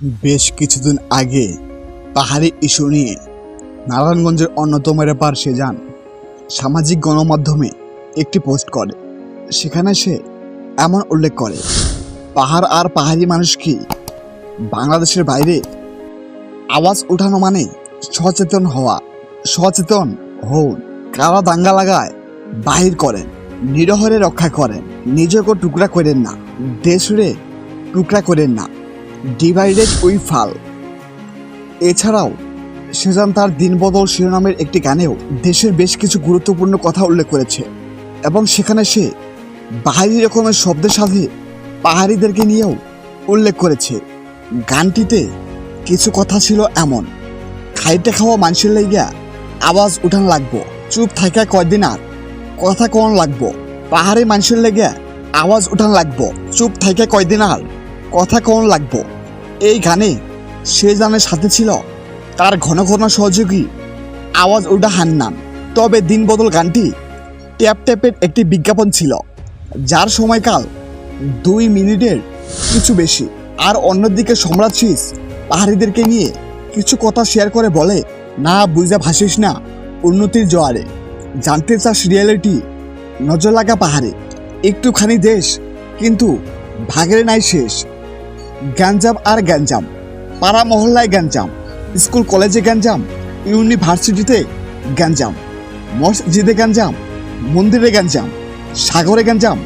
বেশ কিছুদিন আগে পাহাড়ি ইস্যু নিয়ে নারায়ণগঞ্জের অন্যতম রেপার সে যান সামাজিক গণমাধ্যমে একটি পোস্ট করে। সেখানে সে এমন উল্লেখ করে, পাহাড় আর পাহাড়ি মানুষ কি বাংলাদেশের বাইরে? আওয়াজ উঠানো মানে সচেতন হওয়া, সচেতন হন কারা দাঙ্গা লাগায়, বাহির করেন, নিরহরে রক্ষা করেন, নিজেকে টুকরা করেন না, দেশরে টুকরা করেন না। ডিভাইডেড উই ফাল এছাড়াও সেজান তার দিনবদল শিরোনামের একটি গানেও দেশের বেশ কিছু গুরুত্বপূর্ণ কথা উল্লেখ করেছে এবং সেখানে সে বাহারি রকমের শব্দের সাথে পাহাড়িদেরকে নিয়েও উল্লেখ করেছে। গানটিতে কিছু কথা ছিল এমন খাইতে খাওয়া মানুষের লাইগা আওয়াজ উঠান লাগবো, চুপ থাকা কয়দিন আর কথা কোন লাগবো, পাহাড়ি মানুষের লেগে আওয়াজ উঠান লাগবো, চুপ থাকা কয়দিন আর কথা কোন লাগবো? এই গানে সে জানের সাথে ছিল। তার ঘন ঘন সহযোগী আওয়াজ উঠা হান্নান। তবে দিন বদল গানটি ট্যাপ ট্যাপের একটি বিজ্ঞাপন ছিল, যার সময়কাল দুই মিনিটের কিছু বেশি। আর অন্যদিকে সম্রাট শীষ পাহাড়িদেরকে নিয়ে কিছু কথা শেয়ার করে বলে, না, বুঝা ভাসিস না, উন্নতির জোয়ারে। জানতে চাস রিয়েলিটি নজর লাগা পাহাড়ে। একটুখানি দেশ, কিন্তু ভাগের নাই শেষ। গ্যাঞ্জাম আর গ্যাঞ্জাম, পাড়া মহল্লায় গ্যাঞ্জাম, স্কুল কলেজে গ্যাঞ্জাম, ইউনিভার্সিটিতে গ্যাঞ্জাম, মসজিদে গ্যাঞ্জাম, মন্দিরে গ্যাঞ্জাম, সাগরে গ্যাঞ্জাম,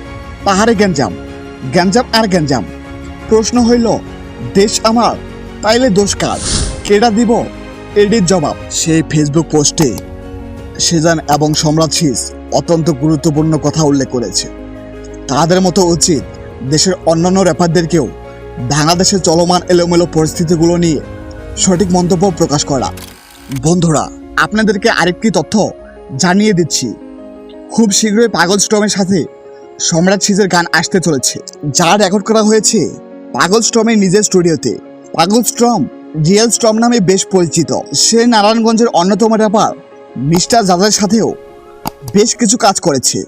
পাহাড়ে গ্যাঞ্জাম গ্যাঞ্জাম আর গ্যাঞ্জাম। প্রশ্ন হইল, দেশ আমার, তাইলে দোষ কার? কেডা দিব? এডির জবাব, সেই ফেসবুক পোস্টে। সেজান এবং সম্রাট শীষ অত্যন্ত গুরুত্বপূর্ণ কথা উল্লেখ করেছে। তাদের মতো উচিত দেশের অন্যান্য র্যাপারদেরকেও বাংলাদেশের চলমান এলোমেলো পরিস্থিতিগুলো নিয়ে সঠিক মন্তব্য প্রকাশ করা। বন্ধুরা, আপনাদেরকে আরেকটি তথ্য জানিয়ে দিচ্ছি। খুব শীঘ্রই পাগল স্টমের সাথে সম্রাট সিজের গান আসতে চলেছে। যা রেকর্ড করা হয়েছে পাগল স্টমের নিজের স্টুডিওতে। পাগল স্ট্রম, রিয়েল স্ট্রম নামে বেশ পরিচিত। সে নারায়ণগঞ্জের অন্যতম র্যাপার মিস্টার জাজার সাথেও বেশ কিছু কাজ করেছে।